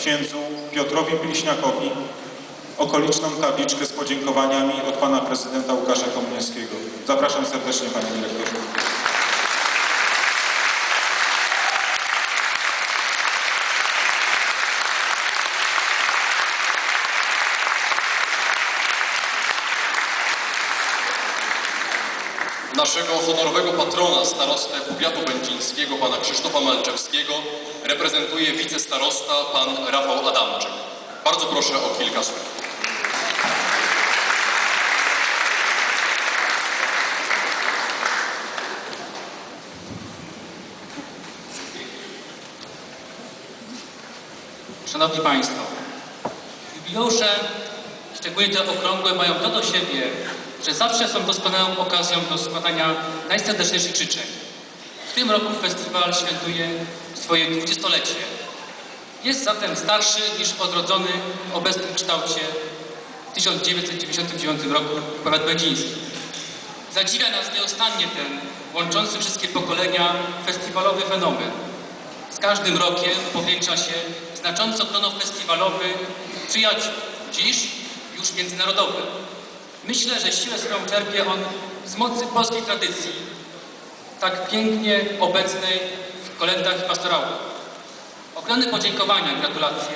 księdzu Piotrowi Pliśniakowi okoliczną tabliczkę z podziękowaniami od pana prezydenta Łukasza Komunińskiego. Zapraszam serdecznie, panie dyrektorze. Naszego honorowego patrona, starostę powiatu będzińskiego, pana Krzysztofa Malczewskiego, reprezentuje wicestarosta, pan Rafał Adamczyk. Bardzo proszę o kilka słów. Szanowni Państwo, jubileusze, szczególnie te okrągłe, mają to do siebie, że zawsze są doskonałą okazją do składania najserdeczniejszych życzeń. W tym roku festiwal świętuje swoje dwudziestolecie. Jest zatem starszy niż odrodzony w obecnym kształcie w 1999 roku powiat będziński. Zadziwia nas nieustannie ten łączący wszystkie pokolenia festiwalowy fenomen. Z każdym rokiem powiększa się znacząco grono festiwalowych przyjaciół, dziś już międzynarodowych. Myślę, że siłę swoją czerpie on z mocy polskiej tradycji, tak pięknie obecnej w kolendach i pastorałach. Ogromne podziękowania i gratulacje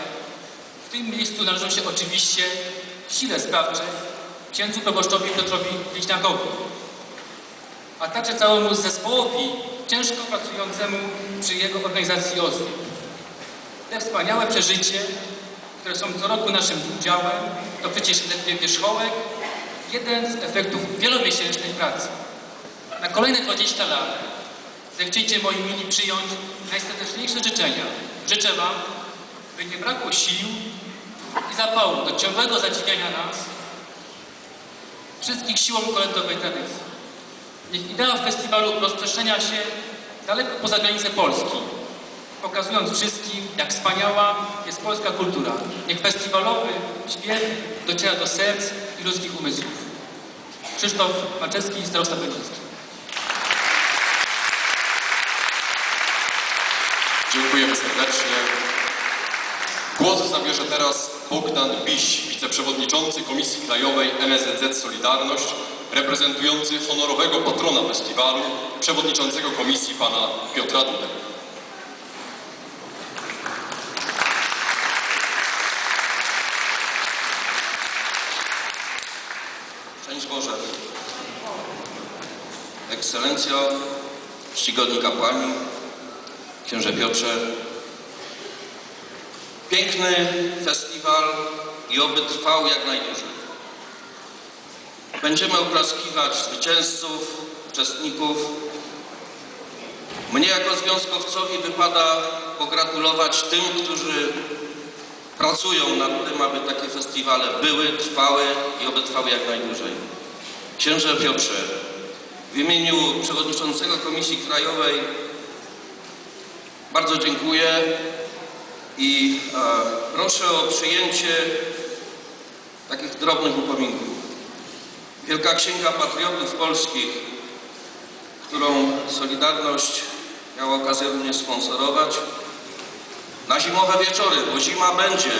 w tym miejscu należą się oczywiście sile sprawczej księdzu proboszczowi Piotrowi Liśniakowi, a także całemu zespołowi ciężko pracującemu przy jego organizacji OZY. Te wspaniałe przeżycie, które są co roku naszym udziałem, to przecież ledwie wierzchołek, jeden z efektów wielomiesięcznej pracy. Na kolejne 20 lat zechciejcie moi mili przyjąć najserdeczniejsze życzenia. Życzę Wam, by nie brakło sił i zapału do ciągłego zadziwiania nas wszystkich siłą kolędowej tradycji. Niech idea festiwalu rozprzestrzenia się daleko poza granice Polski, pokazując wszystkim, jak wspaniała jest polska kultura. Niech festiwalowy śpiew dociera do serc i ludzkich umysłów. Krzysztof Maczewski, starosta będziński. Dziękujemy serdecznie. Głos zabierze teraz Bogdan Biś, wiceprzewodniczący Komisji Krajowej MSZZ Solidarność, reprezentujący honorowego patrona festiwalu, przewodniczącego komisji pana Piotra Dudę. Szczęść Boże. Ekscelencjo, czcigodni kapłani, księże Piotrze. Piękny festiwal i oby trwał jak najdłużej. Będziemy oklaskiwać zwycięzców, uczestników. Mnie jako związkowcowi wypada pogratulować tym, którzy pracują nad tym, aby takie festiwale były, trwały i oby trwały jak najdłużej. Księże Piotrze, w imieniu przewodniczącego Komisji Krajowej bardzo dziękuję i e, proszę o przyjęcie takich drobnych upominków. Wielka Księga Patriotów Polskich, którą Solidarność miała okazję również sponsorować, na zimowe wieczory, bo zima będzie.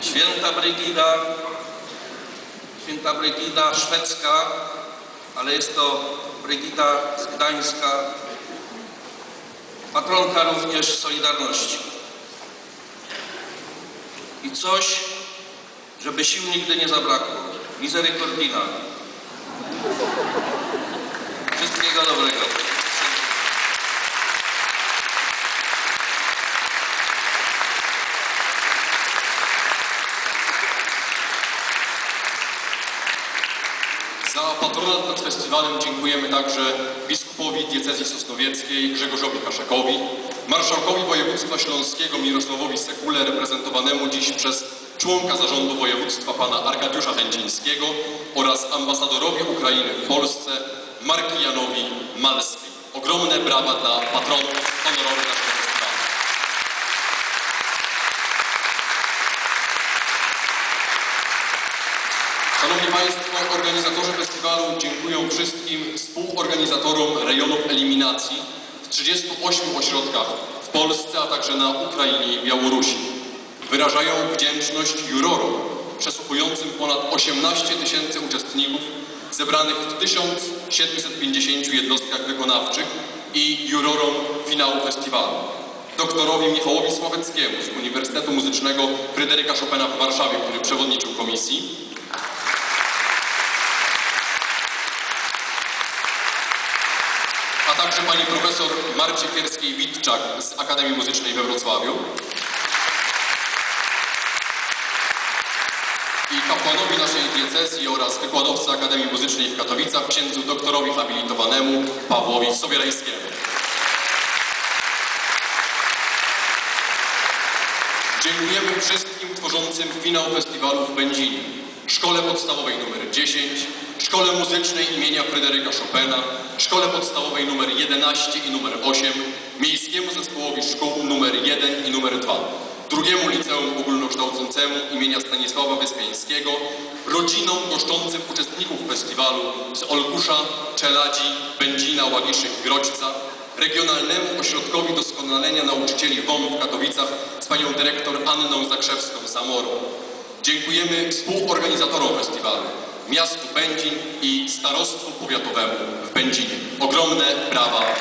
Święta Brygida, święta Brygida szwedzka, ale jest to Brygida z Gdańska, patronka również Solidarności. I coś, żeby sił nigdy nie zabrakło. Misericordina. Wszystkiego dobrego. Patronat nad festiwalem dziękujemy także biskupowi diecezji sosnowieckiej Grzegorzowi Kaszakowi, marszałkowi województwa śląskiego Mirosławowi Sekule, reprezentowanemu dziś przez członka zarządu województwa pana Arkadiusza Będzińskiego oraz ambasadorowi Ukrainy w Polsce Markijanowi Malski. Ogromne brawa dla patronów honorowych naszego festiwalu. Szanowni Państwo, organizatorzy festiwalu dziękują wszystkim współorganizatorom rejonów eliminacji w 38 ośrodkach w Polsce, a także na Ukrainie i Białorusi. Wyrażają wdzięczność jurorom przesłuchującym ponad 18 tysięcy uczestników zebranych w 1750 jednostkach wykonawczych i jurorom finału festiwalu. Doktorowi Michałowi Sławeckiemu z Uniwersytetu Muzycznego Fryderyka Chopina w Warszawie, który przewodniczył komisji. A także pani profesor Marcie Kierskiej-Witczak z Akademii Muzycznej we Wrocławiu. i kapłanowi naszej diecezji oraz wykładowcy Akademii Muzycznej w Katowicach, księdzu doktorowi habilitowanemu Pawłowi Sobierajskiemu. Dziękujemy wszystkim tworzącym finał festiwalu w Będzinie. Szkole Podstawowej nr 10, Szkole Muzycznej imienia Fryderyka Chopina, Szkole Podstawowej nr 11 i nr 8, Miejskiemu Zespołowi Szkół nr 1 i nr 2, drugiemu Liceum Ogólnokształcącemu imienia Stanisława Wyspiańskiego, rodzinom goszczącym uczestników festiwalu z Olkusza, Czeladzi, Będzina, Łagiszy i Grodźca, Regionalnemu Ośrodkowi Doskonalenia Nauczycieli WOM w Katowicach z panią dyrektor Anną Zakrzewską Samorą. Dziękujemy współorganizatorom festiwalu, miastu Będzin i starostwu powiatowemu w Będzinie. Ogromne brawa